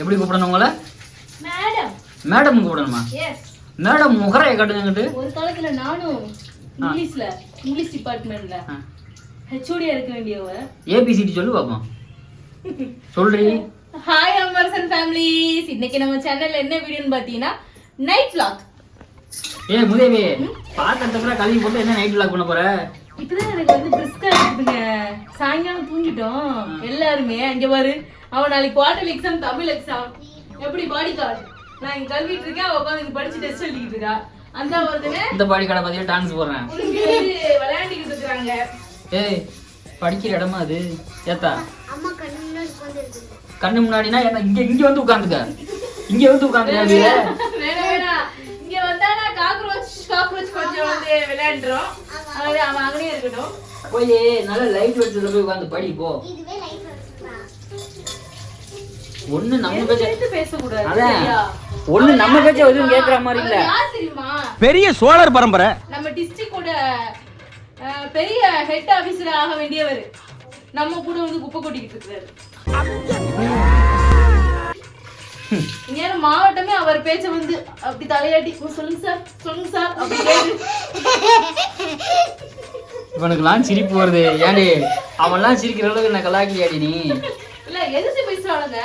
எப்படி கூப்பிடணும் உங்களை? மேடம் மேடம் கூப்பிடணுமா? மேடம் முகரையை கட்டுங்கிட்டு ஒரு காலத்துல நானும் இங்கிலீஷ்ல இங்கிலீஷ் டிபார்ட்மெண்ட்ல ஹெச்ஓடியா இருக்க வேண்டியவ. ஏபிசிடி சொல்லு பார்ப்போம் சொல்றி? ஹாய் அமர்சன் ஃபேமிலிஸ் இன்னைக்கு நம்ம சேனல்ல என்ன வீடியோன்னு பாத்தீங்கன்னா நைட் vlog. ஏ முதேவி பூரா கழுவி போட்டு என்ன நைட் விளாக் பண்ண போற? இப்பதான் எனக்கு வந்து பிரிஸ்கா இருக்குதுங்க. சாயங்காலம் தூங்கிட்டோம். எல்லாருமே அங்க பாரு அவன் நாளைக்கு குவார்டர் எக்ஸாம் தமிழ் எக்ஸாம் எப்படி பாடி கார்டு நான் இங்க கல்விட்டு இருக்கேன் அவ உட்காந்து படிச்சு டெஸ்ட் எழுதிட்டு இருக்கா. அந்த ஒருத்தனே இந்த பாடி கடை பத்தியா டான்ஸ் போடுறேன். விளையாண்டுக்கிட்டு இருக்கிறாங்க. ஏய் படிக்கிற இடமா அது? ஏத்தா. அம்மா கண்ணு முன்னாடி உட்காந்துருக்கு கண்ணு முன்னாடினா என்ன இங்க இங்க வந்து உட்காந்துக்க இங்க வந்து வேணாம் இங்க வந்தா நான் காக்ரோச் காக்ரோச் கொஞ்சம் வந்து விளையாண்டுறோம் அது அவன் அங்கனே இருக்கட்டும். போய் நல்ல லைட் வச்சதுல போய் உட்காந்து படி போ. ஒண்ணு நம்ம பேச்ச பேசக்கூடாது அதான்? ஒண்ணு நம்ம பேச்ச எதுவும் கேக்குற மாதிரி இல்ல. பெரிய சோழர் பரம்பரை. நம்ம டிஸ்ட்ரிக்டோட பெரிய ஹெட் ஆபீசர் ஆக வேண்டியவர். நம்ம கூட வந்து குப்பை கொட்டிக்கிட்டு இருக்காரு இந்நேரம் மாவட்டமே அவர் பேச்ச வந்து அப்படி தலையாட்டி "ஓ, சொல்லுங்க சார் சொல்லுங்க சார் அப்படி இவனுக்குலாம் சிரிப்பு வருது. ஏன்டி அவன்லாம் சிரிக்கிற அளவுக்கு நான் கலாக்கியாடி நீ? இல்ல எதிர்த்து பேசுறாளுங்க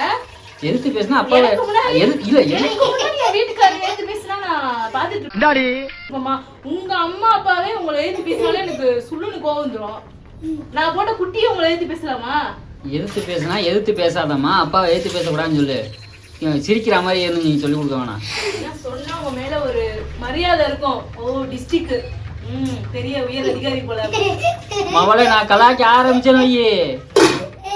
எதுக்கு பேசினா அப்பா எனக்கு முன்னாடி- எது இல்ல எது எனக்கு முன்னாடி என் வீட்டுக்காரர் எடுத்து பேசினா நான் பாத்துட்டு இருக்கேன் இந்தாடி. அம்மா, உங்க அம்மா அப்பாவே உங்களை எழுதி பேசினாலே எனக்கு சுள்ளுன்னு கோவம் வந்துரும். நான் போட்ட குட்டியை உங்களை எழுதி பேசலாமா? எதிர்த்து பேசினா எதிர்த்து பேசாதம்மா. அப்பாவை எதிர்த்து பேசக்கூடாதுன்னு சொல்லு. சிரிக்கிற மாதிரி இருந்து நீ சொல்லி கொடுக்க வேணாம். நான் சொன்னா உங்க மேல ஒரு மரியாதை இருக்கும். ஓ டிஸ்ட்ரிக்ட் ம் பெரிய உயர் அதிகாரி போல. மவளை நான் கலாய்க்க ஆரம்பிச்சேன்னு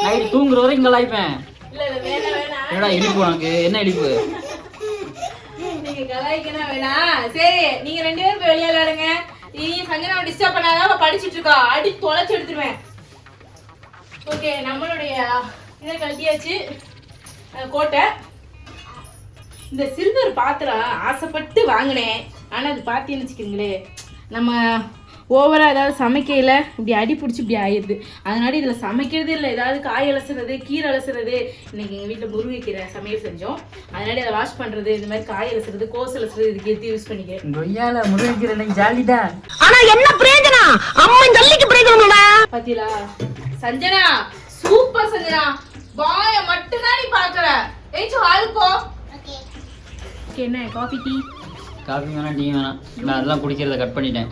நைட்டு தூங்குற வரைக்கும் கலாய்ப்பேன் இல்ல இல்ல வேணாம் வேணாம் என்னடா இனிப்பு உனக்கு? என்ன இனிப்பு? நீங்க கலாய்க்கனா வேணாம். சரி நீங்க ரெண்டு பேரும் போய் வெளியே விளையாடுங்க. நீ சஞ்சனாவை டிஸ்டர்ப் பண்ணாதான் அவ படிச்சிட்டு இருக்கா. அடி தொலைச்சு எடுத்துருவேன். ஓகே நம்மளுடைய இதை கட்டியாச்சு கோட்டை. இந்த சில்வர் பாத்திரம் ஆசைப்பட்டு வாங்கினேன். ஆனா அது பார்த்தீங்கன்னு வச்சுக்கோங்களேன். நம்ம ஓவரா ஏதாவது சமைக்கையில இப்படி அடி பிடிச்சி இப்படி ஆயிடுது அதனால இதுல சமைக்கிறதே இல்லை. ஏதாவது காய் அலசுறது கீரை அலசுறது. இன்னைக்கு எங்க வீட்டுல முருங்கைக்கீரை சமையல் செஞ்சோம். அதனால அதை வாஷ் பண்றது இந்த மாதிரி காய் அலசுறது கோஸ் அலசுறது இதுக்கு எடுத்து யூஸ் பண்ணிக்கிறேன் கொய்யால முருங்கைக்கீரை இன்னைக்கு ஜாலிடா? ஆனா என்ன பிரயோஜனம் அம்மன் ஜல்லிக்கு பிரயோஜனம் பாத்தீங்களா? சஞ்சனா சூப்பர் சஞ்சனா. வாய மட்டும் தான் நீ பாக்குற ஏச்சு ஆளுக்கோ ஓகே ஓகே என்ன காஃபி டீ காஃபி வேணாம் டீ வேணாம். நான் அதெல்லாம் குடிக்கிறத கட் பண்ணிட்டேன்.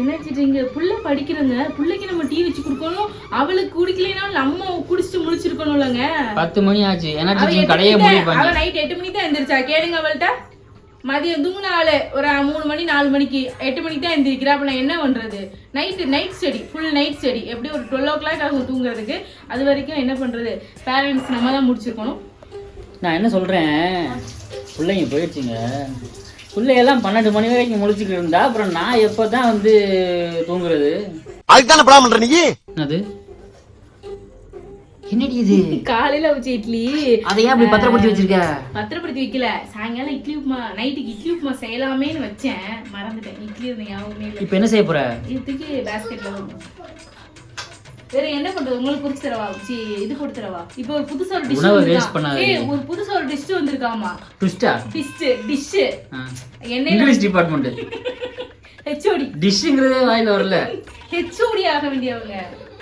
என்ன வச்சுட்டீங்க புள்ள படிக்கிறங்க புள்ளைக்கு நம்ம டீ வச்சு கொடுக்கணும். அவளுக்கு குடிக்கலைனாலும் நம்ம குடிச்சிட்டு முடிச்சிருக்கணும்லங்க. பத்து மணி ஆச்சு. எட்டு கடையே பண்ணி அவ நைட் எட்டு மணிக்கு தான் எந்திரிச்சா? கேளுங்க அவள்கிட்ட மதியம் தூங்குன ஆளு ஒரு மூணு மணி நாலு மணிக்கு எட்டு மணிக்கு தான் எந்திரிக்கிறா. அப்ப நான் என்ன பண்றது? Night night study full night study எப்படி ஒரு டுவெல் ஓ கிளாக் ஆகும் தூங்குறதுக்கு? அது வரைக்கும் என்ன பண்றது? பேரண்ட்ஸ் நம்ம தான் முடிச்சிருக்கணும். நான் என்ன சொல்றேன்? பிள்ளைங்க போயிடுச்சுங்க. பிள்ளையெல்லாம் பன்னெண்டு மணி வரைக்கும் முழிச்சுக்கிட்டு இருந்தா அப்புறம் நான் எப்போ தான் வந்து தூங்குறது? அதுக்கு படம் பண்ற நீ? என்னது? என்னடி இது? காலையில வச்ச இட்லி. அதை ஏன் அப்படி பத்திரப்படுத்தி வச்சிருக்க? பத்திரப்படுத்தி வைக்கல. சாயங்காலம் இட்லி உப்புமா நைட்டுக்கு இட்லி உப்புமா செய்யலாமேன்னு வச்சேன். மறந்துட்டேன். இட்லி இருந்த ஞாபகமே இல்லை. இப்போ என்ன செய்ய போற? இதுக்கு பேஸ்கெட்ல வேற என்ன பண்றது? உங்களுக்கு தரவா சி இது கொடுத்து தரவா? இப்போ ஒரு புதுசா ஒரு டிஷ் வந்திருக்கா. ஏய் ஒரு புதுசா ஒரு டிஷ் வந்திருக்காமா? ட்விஸ்டா டிஷ் டிஷ் எண்ணெயில இங்கிலீஷ் டிபார்ட்மெண்ட் ஹெச்ஓடி டிஷ்ங்கிறதே வாயில வரல. ஹெச்ஓடி ஆக வேண்டியவங்க.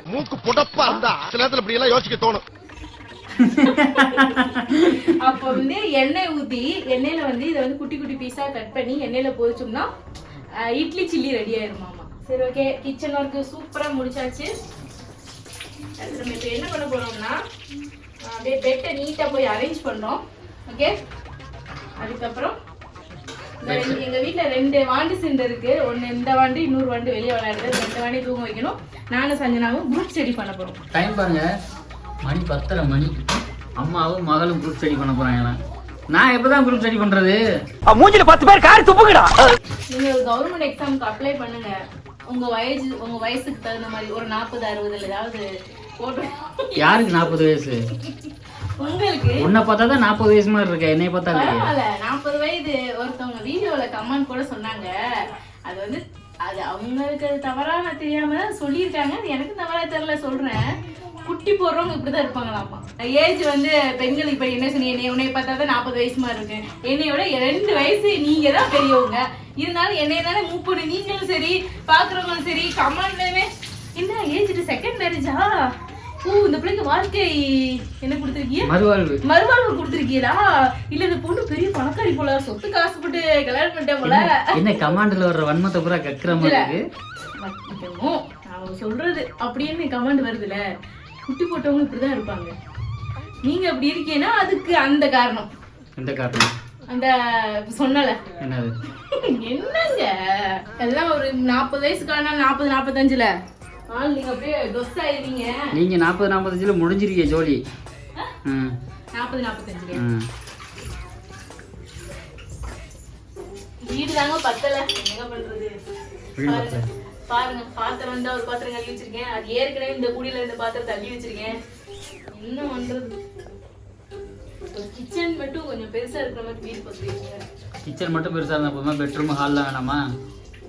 மூக்கு புடப்பா இருந்தா சில நேரத்துல இப்படி எல்லாம் யோசிக்க தோணும். அப்போ வந்து எண்ணெய் ஊத்தி எண்ணெயில வந்து இதை வந்து குட்டி குட்டி பீஸா கட் பண்ணி எண்ணெயில பொரிச்சோம்னா அஹ், இட்லி சில்லி ரெடி ஆயிருமாமா. சரி ஓகே கிச்சன் ஒர்க் சூப்பரா முடிச்சாச்சு. அடுத்து நம்ம இப்போ என்ன பண்ண போறோம்னா அஹ், அப்படியே பெட்டை நீட்டா போய் அரேஞ்ச் பண்றோம் ஓகே அதுக்கப்புறம் எங்க வீட்ல ரெண்டு வாண்டு சிண்டு இருக்கு. ஒண்ணு இந்த வாண்டு இன்னொரு வாண்டு வெளியே விளையாடுறது. ரெண்டு வாண்டையும் தூங்க வைக்கணும். நானும் சஞ்சனாவும் குரூப் ஸ்டடி பண்ண போறோம். டைம் பாருங்க. மணி பத்தரை மணி. அம்மாவும் மகளும் குரூப் ஸ்டடி பண்ண போறாங்க நான் எப்பதான் குரூப் ஸ்டடி பண்றது? மூஞ்சில பத்து பேர் காரி துப்புங்கடா. நீங்க கவர்மெண்ட் எக்ஸாமுக்கு அப்ளை பண்ணுங்க. உங்க வயசு உங்க வயசுக்கு தகுந்த மாதிரி ஒரு நாற்பது அறுபதுல ஏதாவது யாருக்கு நாற்பது வயசு? உங்களுக்கு? உன்னை பார்த்தா தான் நாற்பது வயசு மாதிரி இருக்க? என்னைய பார்த்தா பரவாயில்ல. நாற்பது வயது. ஒருத்தவங்க வீடியோல கமெண்ட் கூட சொன்னாங்க. அது வந்து அது அவங்களுக்கு தவறா நான் தெரியாம தான் சொல்லியிருக்காங்க. அது எனக்கு தவறா தெரியல சொல்றேன். குட்டி போடுறவங்க இப்படிதான் இருப்பாங்களாமா ஏஜ் வந்து பெண்கள் இப்ப என்ன சொன்னீங்க? என்னை உன்னை பார்த்தா தான் நாற்பது வயசு மாதிரி இருக்கு. என்னையோட ரெண்டு வயசு நீங்க தான் பெரியவங்க. இருந்தாலும் என்னைய தானே மூப்படு நீங்களும் சரி பாக்குறவங்களும் சரி கமெண்ட்லயுமே என்ன ஏஜ் செகண்ட் மேரேஜா ஓ இந்த பிள்ளைக்கு வாழ்க்கை என்ன கொடுத்துருக்கீங்க மறுவாழ்வு. மறுவாழ்வு கொடுத்துருக்கீங்களா இல்ல இந்த பொண்ணு பெரிய பணக்காரி போல சொத்து காசுப்பட்டு கல்யாணம் பண்ணிட்டேன் போல. என்ன கமாண்டில் வர்ற வன்மத்தை பூரா கக்கிற மாதிரி அவங்க சொல்றது அப்படின்னு கமெண்ட் வருதுல? குட்டி போட்டவங்க இப்படிதான் இருப்பாங்க. நீங்க அப்படி இருக்கீங்கன்னா அதுக்கு அந்த காரணம். எந்த காரணம்? அந்த சொன்னல. என்னது? என்னங்க? எல்லாம் ஒரு நாற்பது வயசுக்கான நாற்பது நாற்பத்தஞ்சுல நீங்க நாற்பது நாற்பத்தஞ்சுல முடிஞ்சிருக்கீங்க ஜோலி. ம். நாற்பது நாற்பத்தஞ்சுல ம். வீடு தாங்க பத்தல. என்ன பண்றது? பாருங்க. பாருங்க பாத்திரம் வந்து ஒரு பாத்திரம் கழுவி வச்சிருக்கேன். அது ஏற்கனவே இந்த குடியில இந்த பாத்திரம் தள்ளி வச்சிருக்கேன். என்ன பண்றது? கிச்சன் மட்டும் கொஞ்சம் பெருசா இருக்கிற மாதிரி வீடு பார்த்துருக்கீங்க கிச்சன் மட்டும் பெருசா இருந்தா போதுமா? பெட்ரூம் ஹால்லாம் வேணாமா?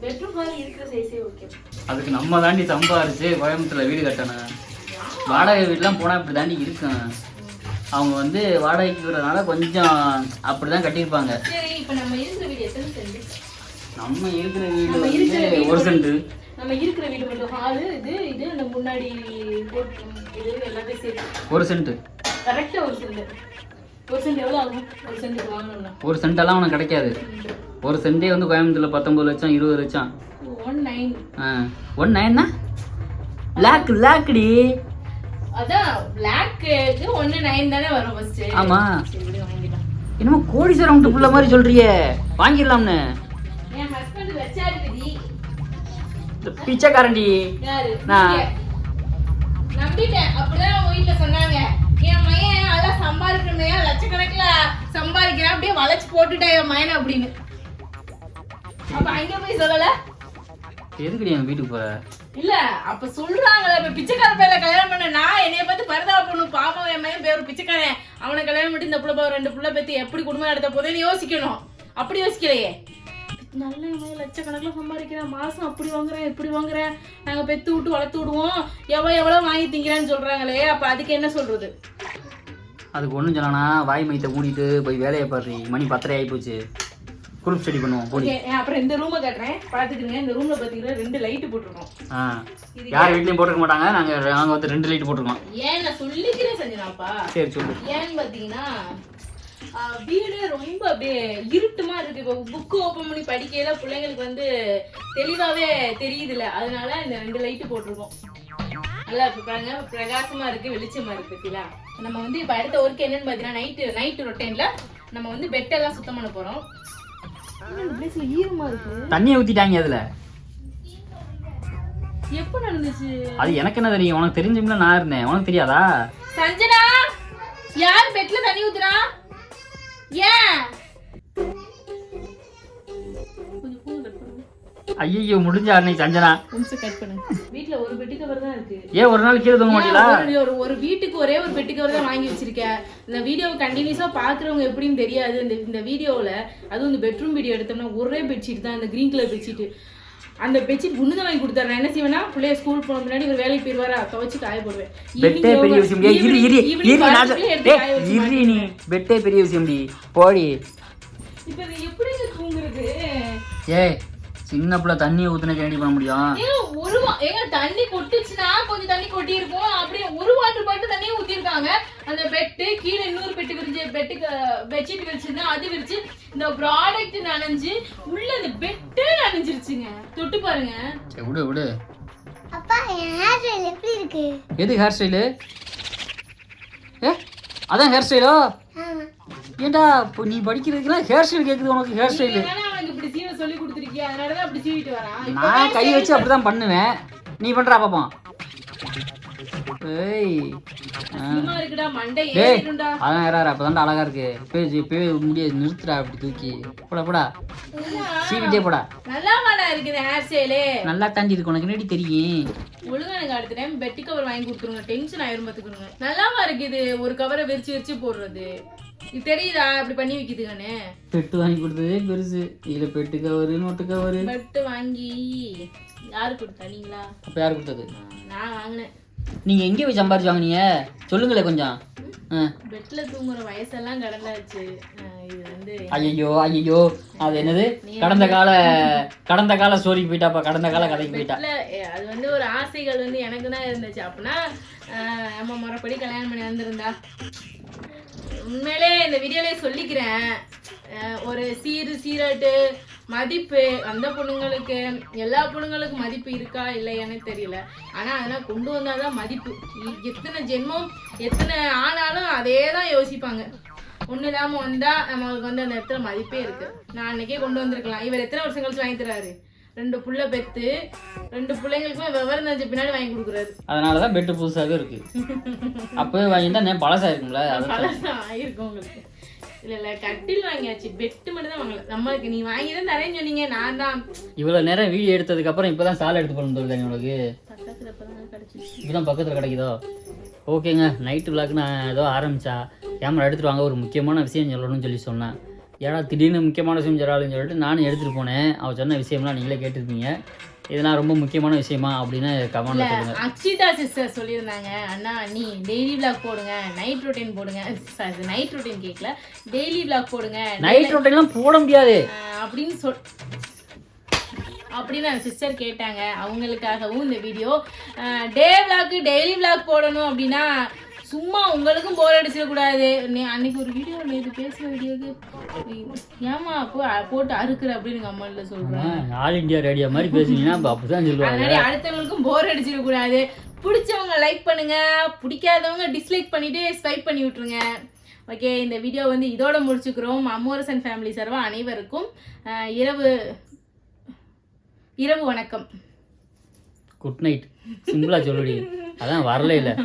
பெட்ரூம் ஹால் இருக்கிற சைஸே ஓகே அதுக்கு நம்ம தாண்டி சம்பாரிச்சு கோயம்புத்தூர்ல வீடு கட்டணும். வாடகை வீடுலாம் போனா இப்படி தாண்டி இருக்கும். அவங்க வந்து வாடகைக்கு விடுறதுனால கொஞ்சம் அப்படிதான் கட்டியிருப்பாங்க. சரி இப்போ நம்ம இருக்கிற வீடு எத்தனை சென்ட் நம்ம இருக்கிற வீடு நம்ம இருக்கிற வந்து வீடு ஒரு சென்ட் நம்ம இருக்கிற வீடு மட்டும் ஹாலு இது இது அந்த முன்னாடி இது எல்லாத்தையும் சேர்த்து. ஒரு சென்ட் கரெக்டா ஒரு சென்ட் ஒரு சென்ட் எவ்வளவு ஆகும்? ஒரு சென்ட் வாங்கணும்னா. ஒரு சென்டெல்லாம் உனக்கு கிடைக்காது. ஒரு சென்டே வந்து கோயம்புத்தூர்ல பத்தொன்பது லட்சம் இருபது லட்சம். ஒன் நைன் ஆ ஒன் நைன்னா லேக் லேக்குடி அதான் பிளாக்கு ஒன்னு நைன் தானே வரும் ஃபர்ஸ்ட் ஆமா. சரி விடு, வாங்கிடலாம். என்னமோ கோடீஸ்வரம் புள்ள மாதிரி சொல்றியே. வாங்கிடலாம்னு. என் ஹஸ்பண்ட் வச்சாரு விதி யாரு? நான். நம்பிட்டேன். அப்படிதான் அவங்க வீட்டுல சொன்னாங்க. என் மையன் நல்லா சம்பாதிக்கணும் லட்சக்கணக்குல சம்பாதிக்கிறேன். அப்படியே வளைச்சு போட்டுட்டேன் என் மயனை அப்படின்னு. அப்ப அங்க போய் சொல்லல? எதுக்குடி எங்க வீட்டுக்கு போற? இல்ல அப்ப சொல்றாங்கல்ல இப்ப பிச்சைக்கார பையல கல்யாணம் பண்ண நான் என்னைய பார்த்து பரதா பண்ணும் பாவம் என் மயன் பேர் பிச்சைக்காரன். அவனை கல்யாணம் பண்ணி இந்த புள்ள ரெண்டு புள்ள பேத்து எப்படி குடும்பம் நடத்த போதேன்னு யோசிக்கணும். அப்படி யோசிக்கலையே? நல்ல லட்சக்கணக்கில் சம்பாதிக்கிறேன். மாசம் அப்படி வாங்குறேன் இப்படி வாங்குறேன். நாங்க பெத்து விட்டு வளர்த்து விடுவோம். எவ்வளோ எவ்வளோ வாங்கி திங்கிறேன்னு சொல்றாங்களே அப்ப அதுக்கு என்ன சொல்றது? அதுக்கு ஒன்றும் சொல்லனா வாய் மையத்தை மூடிட்டு போய் வேலையை பாரு மணி பத்தரை ஆகி போச்சு. குரூப் ஸ்டடி பண்ணுவோம் ஓகே அப்புறம் இந்த ரூமை காட்டுறேன். பாத்துக்கிறீங்க இந்த ரூம்ல பாத்தீங்கன்னா ரெண்டு லைட் போட்டிருக்கோம். ஆ. யார் வீட்லயும் போட்டுக்க மாட்டாங்க நாங்க நாங்க வந்து ரெண்டு லைட் போட்டுருக்கோம். ஏன் நான் சொல்லிக்கிறேன் செஞ்சனாப்பா? சரி சொல்லு. ஏன்னு பார்த்தீங்கன்னா வீடு ரொம்ப அப்படியே இருட்டுமா இருக்கு. இப்போ புக்கு ஓப்பன் பண்ணி படிக்கையில பிள்ளைங்களுக்கு வந்து தெளிவாவே தெரியுதுல்ல. அதனால இந்த ரெண்டு லைட்டு போட்டிருக்கோம். நல்லா பாருங்க பிரகாசமா இருக்கு வெளிச்சமா இருக்கு பத்தியா நம்ம வந்து இப்போ அடுத்த ஒர்க் என்னன்னு பார்த்தீங்கன்னா நைட்டு நைட்டு ரொட்டேன்ல நம்ம வந்து பெட்டெல்லாம் சுத்தம் பண்ண போறோம். தண்ணியை ஊத்திட்டாங்க அதுல. எப்போ நடந்துச்சு? அது எனக்கு என்ன தெரியும்? உனக்கு தெரிஞ்சும்ல நான் இருந்தேன். உனக்கு தெரியாதா? சஞ்சனா யார் பெட்ல தண்ணி ஊத்துறா? ஏன்? ஐயோ முடிஞ்ச அன்னைக்கு சஞ்சனா. நிமிஷம் கட் பண்ணுங்க வீட்ல ஒரு பெட்டி கவர் தான் இருக்கு. ஏன் ஒரு நாள் கீழே தூங்க மாட்டீங்களா? ஒரு- ஒரு வீட்டுக்கு ஒரே ஒரு பெட்டி கவர் தான் வாங்கி வச்சிருக்கேன் இந்த வீடியோ கண்டினியூஸா பாக்குறவங்க எப்படின்னு தெரியாது. இந்த இந்த வீடியோல அதுவும் இந்த பெட்ரூம் வீடியோ எடுத்தோம்னா ஒரே பெட்ஷீட் தான் இந்த கிரீன் கலர் பெட்ஷீட் அந்த பெட்ஷீட் ஒண்ணுதான் வாங்கி கொடுத்தாரு. நான் என்ன செய்வேன்னா பிள்ளைய ஸ்கூல் போன முன்னாடி ஒரு வேலைக்கு போயிருவாரா? துவைச்சு காய போடுவேன். பெட்டே பெரிய விஷயம். இரு இரு இரு நீ பெட்டே பெரிய விஷயம் டி. போடி. இப்ப இது எப்படிங்க தூங்குறது? ஏய் சின்ன பிள்ளை தண்ணியை ஊத்துன கேண்டி பண்ண முடியும் ஒரு வா- ஏங்க தண்ணி கொட்டுச்சுன்னா கொஞ்சம் தண்ணி கொட்டி இருக்கும் அப்படியே ஒரு வாட்டர் பாட்டில் தண்ணியை ஊத்திருக்காங்க அந்த பெட்டு கீழே இன்னொரு பெட்டு விரிச்சு பெட்டுக்கு பெட்ஷீட் விரிச்சுன்னா அது விரிச்சு இந்த ப்ராடக்ட் நனைஞ்சு உள்ள இந்த பெட்டே நனைஞ்சிருச்சுங்க. தொட்டு பாருங்க. சரி, விடு விடு. அப்பா ஹேர் ஸ்டைல் எப்படி இருக்கு? எது ஹேர் ஸ்டைலு ஏ அதான் ஹேர் ஸ்டைலோ இப்போ நீ படிக்கிறதுக்குலாம் ஹேர் ஸ்டைல் கேட்குது உனக்கு ஹேர் ஸ்டைலு இப்படி சீவ சொல்லி கொடுத்துருக்கியா நான் கை வச்சு அப்படிதான் பண்ணுவேன். நீ பண்றா பாப்போம். ஏய். டேய் அதான் யாரா அப்பதான்டா அழகா இருக்கு. பேஜ் பே முடிய நிறுத்துடா அப்படி தூக்கி. போடா போடா. சீவிட்டே போடா. நல்லா இருக்குது ஹேர் ஸ்டைலு நல்லா தாண்டி இருக்கு உனக்கு என்னடி தெரியும்? ஒழுங்கா எனக்கு அடுத்த டைம் பெட்டி கவர் வாங்கி கொடுத்துருங்க. டென்ஷன் ஆயிரும் பாத்துக்கிறோங்க நல்லாவா இருக்குது? ஒரு கவரை விரிச்சு விரிச்சு போடுறது. இது தெரியுதா? இப்படி பண்ணி வைக்குதுங்கன்னு பெட்டு வாங்கி கொடுத்ததே பெருசு. இதில் பெட்டு கவரு நோட்டு கவரு. பட்டு வாங்கி யாரு கொடுத்தா? நீங்களா? அப்போ யார் கொடுத்தது? நான் வாங்கினேன். நீங்கள் எங்கே போய் சம்பாரிச்சு வாங்குனீங்க? சொல்லுங்களே கொஞ்சம். பெட்ல தூங்குற வயசெல்லாம் கடந்தாச்சு. இது வந்து ஐயோ ஐயோ அது என்னது? கடந்த கால கடந்த கால ஸ்டோரிக்கு போயிட்டாப்பா கடந்த கால கதைக்கு போயிட்டா. அது வந்து ஒரு ஆசைகள் வந்து எனக்கு தான் இருந்துச்சு அப்படின்னா நம்ம முறைப்படி கல்யாணம் பண்ணி வந்திருந்தா. உண்மையிலே இந்த வீடியோலயே சொல்லிக்கிறேன். ஒரு சீரு சீரட்டு மதிப்பு அந்த பொண்ணுங்களுக்கு எல்லா பொண்ணுங்களுக்கும் மதிப்பு இருக்கா இல்லையானே தெரியல. ஆனா அதெல்லாம் கொண்டு வந்தாதான் மதிப்பு. எத்தனை ஜென்மம் எத்தனை ஆனாலும் அதே தான் யோசிப்பாங்க. ஒண்ணு இல்லாம வந்தா நம்மளுக்கு வந்து அந்த இடத்துல மதிப்பே இருக்கு. நான் அன்னைக்கே கொண்டு வந்திருக்கலாம். இவர் எத்தனை வருஷம் கழிச்சு வாங்கி தராரு? ரெண்டு புள்ள பெத்து ரெண்டு பிள்ளைங்களுக்குமே விவரம் தெரிஞ்ச பின்னாடி வாங்கி கொடுக்குறாரு. அதனால தான் பெட்டு புதுசாகவே இருக்கு. அப்போவே வாங்கியிருந்தா நேரம் பழசா இருக்கும்ல அது பழசம் ஆயிருக்கும் உங்களுக்கு. இல்ல இல்ல கட்டில் வாங்கியாச்சு பெட்டு மட்டும் தான் வாங்கல. நம்மளுக்கு நீ வாங்கி தான் தரேன்னு சொன்னீங்க நான் தான். இவ்வளோ நேரம் வீடியோ எடுத்ததுக்கப்புறம் இப்போ தான் சாலை எடுத்து போகணும் தோல்வி உங்களுக்கு பக்கத்துல இப்பதான் இப்பதான் பக்கத்தில் கிடைக்குதோ? ஓகேங்க நைட்டு விளாக்கு நான் ஏதோ ஆரம்பிச்சா கேமரா எடுத்துட்டு வாங்க ஒரு முக்கியமான விஷயம் சொல்லணும்னு சொல்லி சொன்னேன். ஏடா திடீர்னு முக்கியமான விஷயம் சொல்கிறாளுன்னு சொல்லிட்டு நானும் எடுத்துகிட்டு போனேன். அவள் சொன்ன விஷயம்லாம் நீங்களே கேட்டிருப்பீங்க. இதெல்லாம் ரொம்ப முக்கியமான விஷயமா அப்படின்னு கமெண்ட்ல சொல்லுங்க. அக்ஷிதா சிஸ்டர் சொல்லியிருந்தாங்க. அண்ணா நீ டெய்லி vlog போடுங்க. நைட் ரொட்டீன் போடுங்க. சாரி நைட் ரொட்டீன் கேட்கல டெய்லி vlog போடுங்க. நைட் ரொட்டைன்லாம் போட முடியாது. அப்படின்னு சொல் அப்படின்னு சிஸ்டர் கேட்டாங்க. அவங்களுக்காகவும் இந்த video day vlog daily vlog போடணும் அப்படின்னா சும்மா உங்களுக்கும் போர் அடிச்சிடக்கூடாது அன்னைக்கு ஒரு வீடியோ நேற்று பேசுகிற வீடியோக்கு ஏமா போ போட்டு அறுக்குற அப்படின்னு அம்மாவில் சொல்கிறேன் ஆல் இந்தியா ரேடியோ மாதிரி பேசுனீங்கன்னா அப்போ சொல்லுவாங்க. அதனால அடுத்தவங்களுக்கும் போர் அடிச்சிடக்கூடாது பிடிச்சவங்க லைக் பண்ணுங்க. பிடிக்காதவங்க டிஸ்லைக் பண்ணிட்டு ஸ்வைப் பண்ணி விட்டுருங்க. ஓகே இந்த வீடியோ வந்து இதோட முடிச்சுக்கிறோம். அம்மோரசன் ஃபேமிலி சார்பா அனைவருக்கும் இரவு இரவு வணக்கம். குட் நைட் சிம்பிளாக சொல்லுடி. அதான் வரல இல்லை